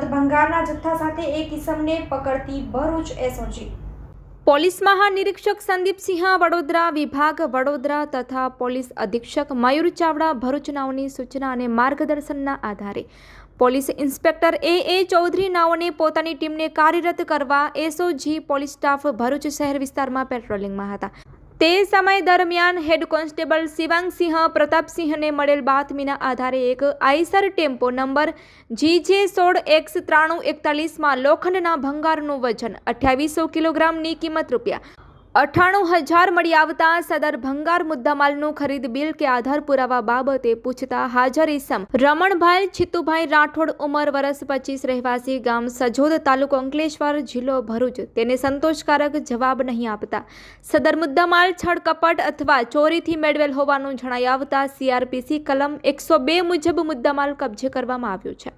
ભંગારના જથ્થા સાથે એક ઇસમને પકડતી Bharuch S O G. Police મહાનિરીક્ષક Sandipsinh Vadodara વિભાગ વડોદરા તથા પોલીસ અધિક્ષક મયુર ચાવડા ભરૂચ નાઓની સૂચના અને માર્ગદર્શનના આધારે. Police inspector A A Chaudhary નાઓને પોતાની ટીમને કાર્યરત કરવા એસઓજી પોલીસ સ્ટાફ ભરૂચ શહેર વિસ્તારમાં પેટ્રોલિંગમાં હતા. તે સમય દરમિયાન હેડ કોન્સ્ટેબલ શિવાંગસિંહ પ્રતાપસિંહને મળેલ બાતમીના આધારે એક આઈસર ટેમ્પો નંબર જી જે સોળ એક્સ ત્રાણું એકતાલીસમાં લોખંડના ભંગારનું વજન અઠ્યાવીસો કિલોગ્રામની કિંમત રૂપિયા અઠ્ઠાણું હજાર મળી આવતા સદર ભંગાર મુદ્દામાલનું ખરીદ બિલ કે આધાર પુરાવા બાબતે પૂછતા હાજર ઇસમ રમણભાઈ છિત્તુભાઈ રાઠોડ ઉંમર વર્ષ પચીસ રહેવાસી ગામ સજોદ તાલુકો અંકલેશ્વર જિલ્લો ભરૂચ. તેને સંતોષકારક જવાબ નહીં આપતા. સદર મુદ્દામાલ છળકપટ અથવા ચોરીથી મેળવેલ હોવાનું જણાઈ આવતા સીઆરપીસી કલમ એકસો બે મુજબ મુદ્દામાલ કબજે કરવામાં આવ્યો છે.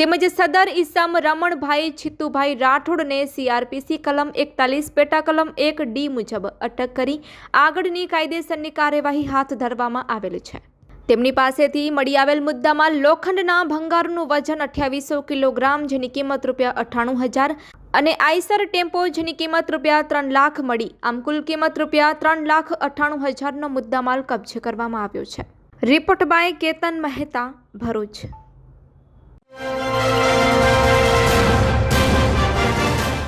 તેમજ સદર ઈસમ રમણભાઈ છિત્તુભાઈ રાઠોડને સીઆરપીસી કલમ એકતાલીસ, પેટા કલમ એક ડી મુજબ અટક કરી આગળની કાયદેસરની કાર્યવાહી હાથ ધરવામાં આવેલ છે. તેમની પાસેથી મળી આવેલ મુદ્દામાં લોખંડના ભંગારનું વજન અઠ્યાવીસો કિલોગ્રામ, જેની કિંમત રૂપિયા અઠ્ઠાણું હજાર, અને આઈસર ટેમ્પો, જેની કિંમત રૂપિયા ત્રણ લાખ મળી. આમ કુલ કિંમત રૂપિયા ત્રણ લાખ અઠ્ઠાણું હજારનો મુદ્દામાલ કબજે કરવામાં આવ્યો છે. Report by Ketan Mehta, Bharuch.